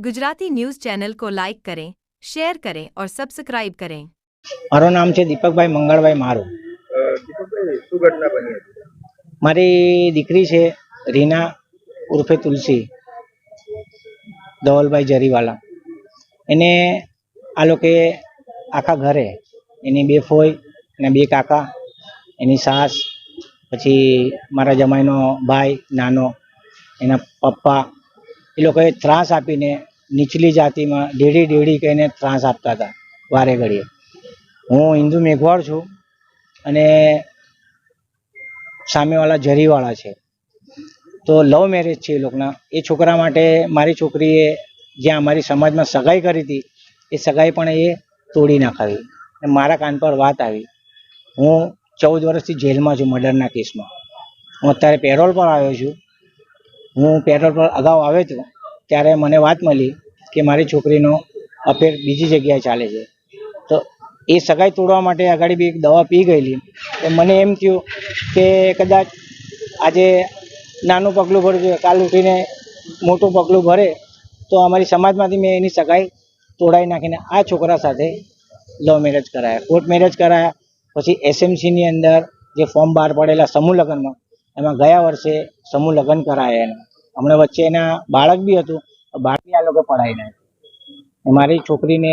Gujarati news channel को like करें share करें और सब्सक्राइब करें મારું નામ છે દીપકભાઈ મંગળભાઈ મારું અ, દીપકભાઈ શું ઘટના બની હતી મારી દીકરી છે રીના ઉર્ફે તુલસી ધવલભાઈ જરીવાલા એને આ લોકોએ આખા ઘરે એની બે ફોઈ અને બે કાકા એની સાસ પછી મારા જમાઈનો ભાઈ નાનો એના પપ્પા એ લોકોએ ત્રાસ આપીને નીચલી જાતિમાં ડેડી ડેડી કહીને ત્રાસ આપતા હતા વારે ઘડીએ. હું હિન્દુ મેઘવાળ છું અને સામેવાળા જરીવાળા છે. તો લવ મેરેજ છે એ લોકોના. એ છોકરા માટે મારી છોકરીએ જ્યાં અમારી સમાજમાં સગાઈ કરી હતી, એ સગાઈ પણ એ તોડી નાખાવી અને મારા કાન પર વાત આવી. હું ચૌદ વર્ષથી જેલમાં છું મર્ડરના કેસમાં. હું અત્યારે પેરોલ પર આવ્યો છું. હું પેરોલ પર અગાઉ આવ્યો હતો. ત્યારે મને વાત મળી કે મારી છોકરીનો અફેર બીજી જગ્યાએ ચાલે છે. તો એ સગાઈ તોડવા માટે આગળ બી એક દવા પી ગયેલી. તો મને એમ થયું કે કદાચ આજે નાનું પગલું ભરજો કાલ ઉઠીને મોટું પગલું ભરે, તો અમારી સમાજમાંથી મેં એની સગાઈ તોડાવી નાખીને આ છોકરા સાથે લવ મેરેજ કરાયા. કોર્ટ મેરેજ કરાયા, પછી એસએમસીની અંદર જે ફોર્મ બહાર પડેલા સમૂહ લગ્નમાં, એમાં ગયા વર્ષે સમૂહ લગ્ન કરાયા એના. હમણાં વચ્ચે એના બાળક બી હતું બાળક બી આ લોકો પડાવી નાખ્યું. મારી છોકરીને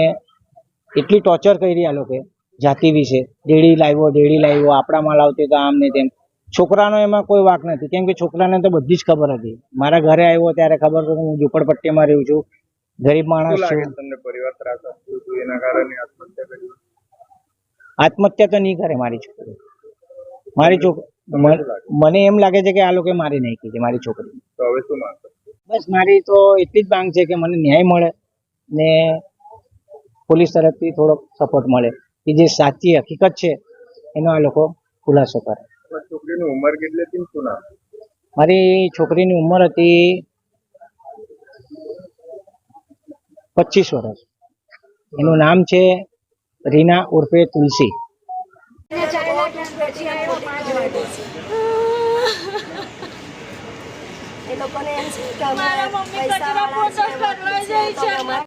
એટલી ટોર્ચર કરી આ લોકો જાતિ વિશે. ડેડી લાવ્યો ડેડી લાવ્યો આપણામાં લાવતી તો આમ ને તેમ. છોકરાનો એમાં કોઈ વાક નથી કેમ કે છોકરાને તો બધી જ ખબર હતી. મારા ઘરે આવ્યો ત્યારે ખબર હતી હું ઝુંપડપટ્ટીમાં રહું છું. ગરીબ માણસ છું. આત્મહત્યા તો નહીં કરે મારી છોકરી. મારી છોકરી મને એમ લાગે છે કે આ લોકો મારી નાખી છે મારી છોકરી. તો હવે શું બસ મારી તો એટલી જ માંગ છે કે મને ન્યાય મળે ને પોલીસ તરફથી થોડોક સપોર્ટ મળે. કે જે સાચી હકીકત છે એનો આ લોકો ખુલાસો કરે. છોકરીની ઉંમર કેટલી હતી શું નામ? મારી છોકરીની ઉંમર હતી પચીસ વર્ષ. એનું નામ છે રીના ઉર્ફે તુલસી એ લોકોને એમ છે કે અમે પૈસાવાળા છે, બધું છે, તો